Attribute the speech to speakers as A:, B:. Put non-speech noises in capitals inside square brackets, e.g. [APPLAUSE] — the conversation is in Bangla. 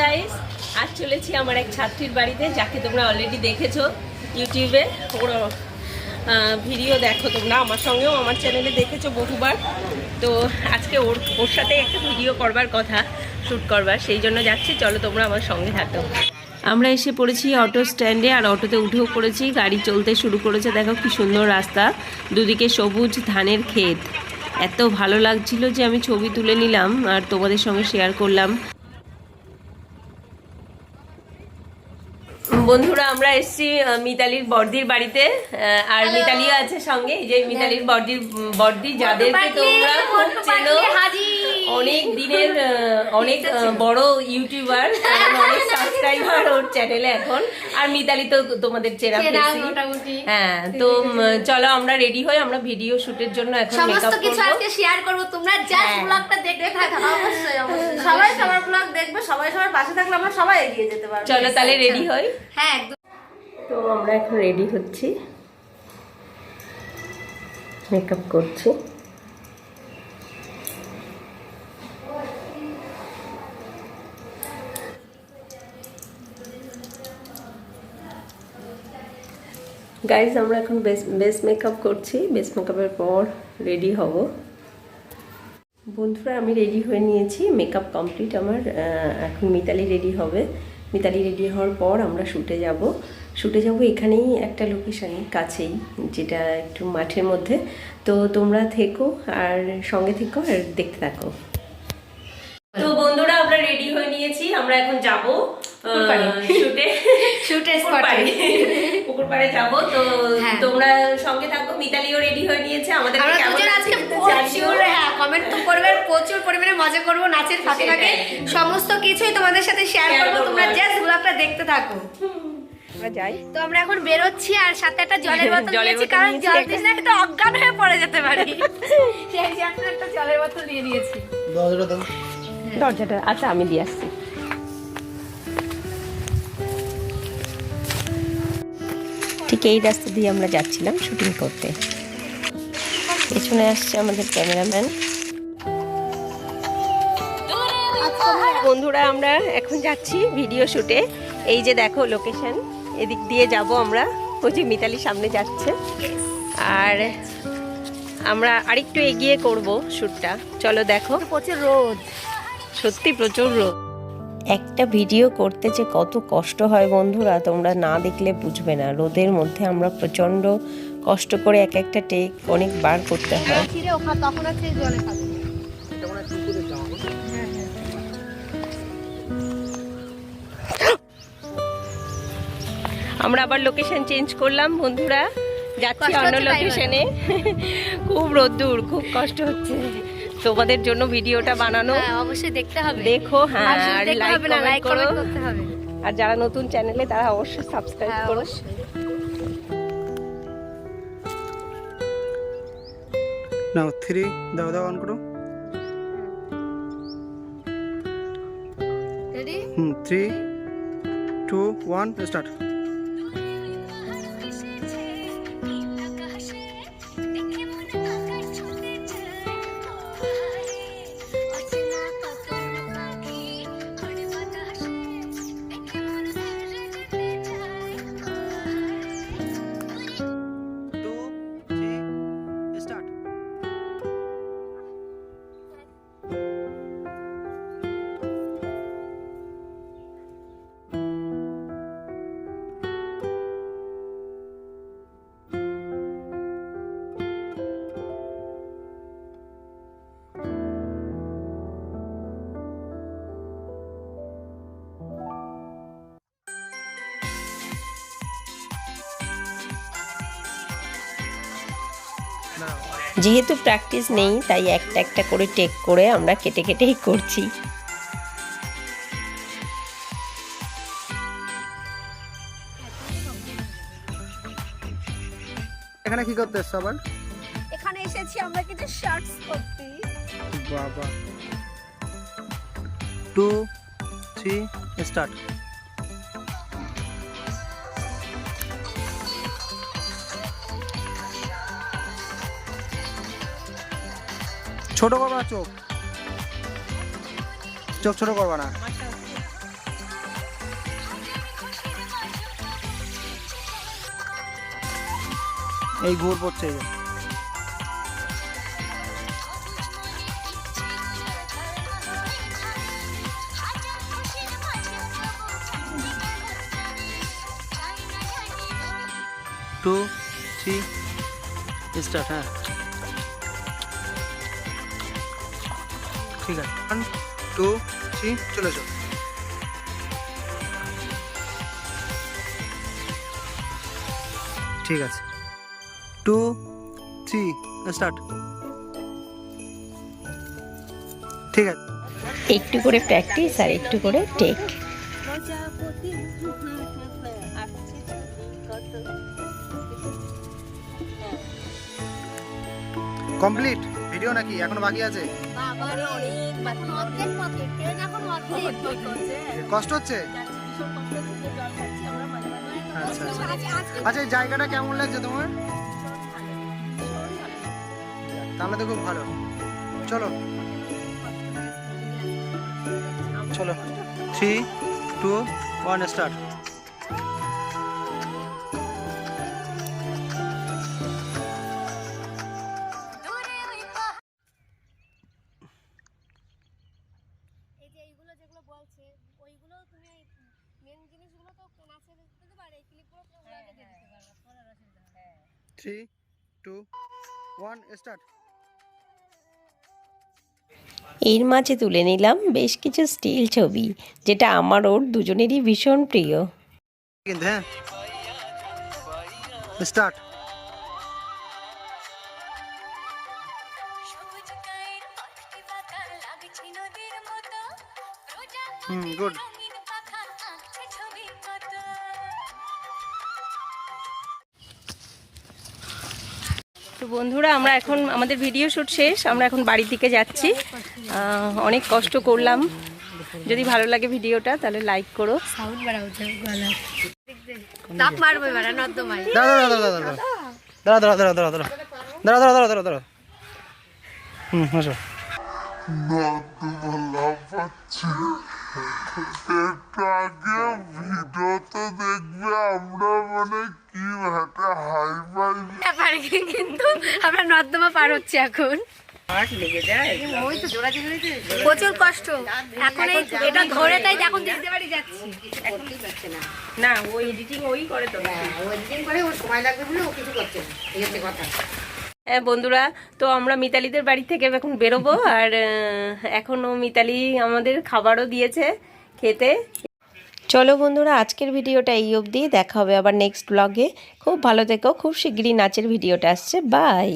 A: গাইস আজ চলেছি আমার এক ছাত্রীর বাড়িতে, যাকে তোমরা অলরেডি দেখেছ ইউটিউবে। ওর ভিডিও দেখো তোমরা, আমার সঙ্গেও আমার চ্যানেলে দেখেছ বহুবার। তো আজকে ওর ওর সাথে একটা ভিডিও করবার কথা শ্যুট করবার। সেই জন্য যাচ্ছি, চলো তোমরা আমার সঙ্গে থাকো। আমরা এসে পড়েছি অটো স্ট্যান্ডে আর অটোতে উঠেও পড়েছি। গাড়ি চলতে শুরু করেছে, দেখো কি সুন্দর রাস্তা। দুদিকে সবুজ ধানের ক্ষেত। এত ভালো লাগছিল যে আমি ছবি তুলে নিলাম, আর তোমাদের সঙ্গে শেয়ার করলাম। বন্ধুরা আমরা এসছি মিতালির বর্দির বাড়িতে। আহ, আর মিতালিও আছে সঙ্গে। এই যে মিতালির বর্দির বর্দি যাদেরকে তোমরা খুব চেনো। অনেক দিনের [LAUGHS] অনেক বড় ইউটিউবার অনেক সাবস্ক্রাইবার ওর চ্যানেলে এখন। আর মিতালি তো তোমাদের
B: মোটামুটি।
A: হ্যাঁ তো চলো আমরা রেডি হই আমরা ভিডিও শুটের জন্য এখন মেকআপ
B: কিছু
A: করব।
B: আজকে শেয়ার করব। তোমরা জাস্ট। ব্লগটা থাকো।
C: অবশ্যই অবশ্যই। সবাই সবার ব্লগ দেখবে সবাই সবার পাশে থাকলে আমরা সবাই এগিয়ে যেতে পারব।
A: চলো তাহলে রেডি হই।
B: হ্যাঁ একদম।
A: তো আমরা এখন রেডি হচ্ছি। মেকআপ করছি। গাইজ আমরা এখন বেস বেস মেকআপ করছি। বেস মেকআপের পর রেডি হব। বন্ধুরা, আমি রেডি হয়ে নিয়েছি। মেকআপ কমপ্লিট আমার এখন মিতালি রেডি হবে। মিতালি রেডি হওয়ার পর আমরা শুটে যাব। শুটে যাব এখানেই একটা লোকেশানে কাছেই, যেটা একটু মাঠের মধ্যে। তো তোমরা থেকো আর সঙ্গে থেকো আর দেখতে থাকো। তো বন্ধুরা, আমরা রেডি হয়ে নিয়েছি। আমরা এখন যাব শুটে।
B: শুটে স্পটে
A: পুকুর পাড়ে যাব। তো
B: হ্যাঁ।
A: তোমরা সঙ্গে থাকো মিতালিও রেডি হয়ে নিয়েছে। আমাদের
B: আমরা দুজন আজকে প্রচুর হ্যাঁ কমেন্ট তো করবে প্রচুর পরিমাণে মজা করব নাচের ফাঁকে ফাঁকে। সমস্ত কিছুই তোমাদের সাথে শেয়ার করব। তোমরা জাস্ট ব্লগটা দেখতে থাকো।
A: যাই।
B: তো আমরা এখন বেরোচ্ছি আর সাথে একটা জলের বোতল নিয়েছি কারণ জল দিস না তো অজ্ঞান হয়ে পড়ে যেতে পারি। সেই জন্য একটা জলের বোতল নিয়ে নিয়েছি।
A: দরজাটা আচ্ছা আমি দিয়ে আসছি। এই রাস্তা দিয়ে আমরা যাচ্ছিলাম শুটিং করতে। পেছনে আসছে আমাদের ক্যামেরাম্যান। বন্ধুরা আমরা এখন যাচ্ছি ভিডিও শুটে। এই যে দেখো লোকেশন এদিক দিয়ে যাব আমরা। ওই যে মিতালি সামনে যাচ্ছে। আর আমরা আরেকটু এগিয়ে করব শ্যুটটা চলো দেখো।
B: প্রচুর রোদ।
A: সত্যি প্রচুর রোদ। একটা ভিডিও করতে যে কত কষ্ট হয় বন্ধুরা তোমরা না দেখলে বুঝবে না। রোদের মধ্যে আমরা প্রচণ্ড কষ্ট করে এক একটা টেক অনেক বার করতে হয়।
B: খাবে
A: আমরা আবার লোকেশন চেঞ্জ করলাম বন্ধুরা। যাচ্ছি অন্য লোকেশনে খুব রোদ্দুর খুব কষ্ট হচ্ছে। তোমাদের জন্য ভিডিওটা বানানো।
B: হ্যাঁ অবশ্যই দেখতে হবে।
A: দেখো হ্যাঁ
B: আর
A: লাইক
B: হবে না লাইক
A: করো।
B: কমেন্ট করতে হবে।
A: আর যারা নতুন চ্যানেলে তারা অবশ্যই সাবস্ক্রাইব
B: হ্যাঁ
A: করো।
D: নাও থ্রি দাও দাও অন করো।
B: Ready
D: hmm three two one start
A: যেহেতু প্র্যাকটিস নেই তাই একটা একটা করে টেক করে আমরা কেটে কেটেই করছি।
D: এখানে কি করতে এসছো আবার?
B: এখানে এসেছি আমরা কিছু শর্টস করতে।
D: বাবা। টু থ্রি স্টার্ট ছোট করবা চোখ। চোখ ছোট করবা না। এই ঘুর পড়ছে। টু থ্রি স্টার্ট হ্যাঁ ঠিক আছে। ওয়ান টু থ্রি চলে যাও। ঠিক আছে। টু থ্রি স্টার্ট ঠিক আছে।
A: একটু করে প্র্যাকটিস আর একটু করে টেক
D: কমপ্লিট ভিডিও নাকি? এখনও বাকি আছে? কষ্ট হচ্ছে? আচ্ছা, আচ্ছা।, আচ্ছা এই জায়গাটা কেমন লাগছে তোমার? তাহলে তো খুব ভালো। চলো। চলো। Three two one start three two one start
A: এর মাঝে তুলে নিলাম বেশ কিছু স্টিল ছবি যেটা আমার ওর দুজনেরই ভীষণ প্রিয়।
D: কিন্তু হ্যাঁ? স্টার্ট হুম গুড
A: তো বন্ধুরা আমরা এখন আমাদের ভিডিও শ্যুট শেষ আমরা এখন বাড়ির দিকে যাচ্ছি। অনেক কষ্ট করলাম। যদি ভালো লাগে ভিডিওটা তাহলে লাইক করো।
D: হুম
E: একটু আগে ভিডিওতে দেখবে আমরা মানে কি একটা হাই ফাই
B: ব্যাপারে কিন্তু আমরা নর্দমা পার হচ্ছে এখন। প্রচুর কষ্ট। এখন এই এটা ধরে তাই এখন দেখতে পারি যাচ্ছি।
A: না। ওই এডিটিং ওই করে তো। হ্যাঁ বন্ধুরা, তো আমরা মিতালিদের বাড়ি থেকে এখন বেরোবো, আর এখনও এখনও মিতালি আমাদের খাবারও দিয়েছে খেতে। চলো বন্ধুরা, আজকের ভিডিওটা এই অবধি, দেখা হবে আবার নেক্সট ব্লগে খুব ভালো থেকো, খুব শিগগিরই নাচের ভিডিওটা আসছে বাই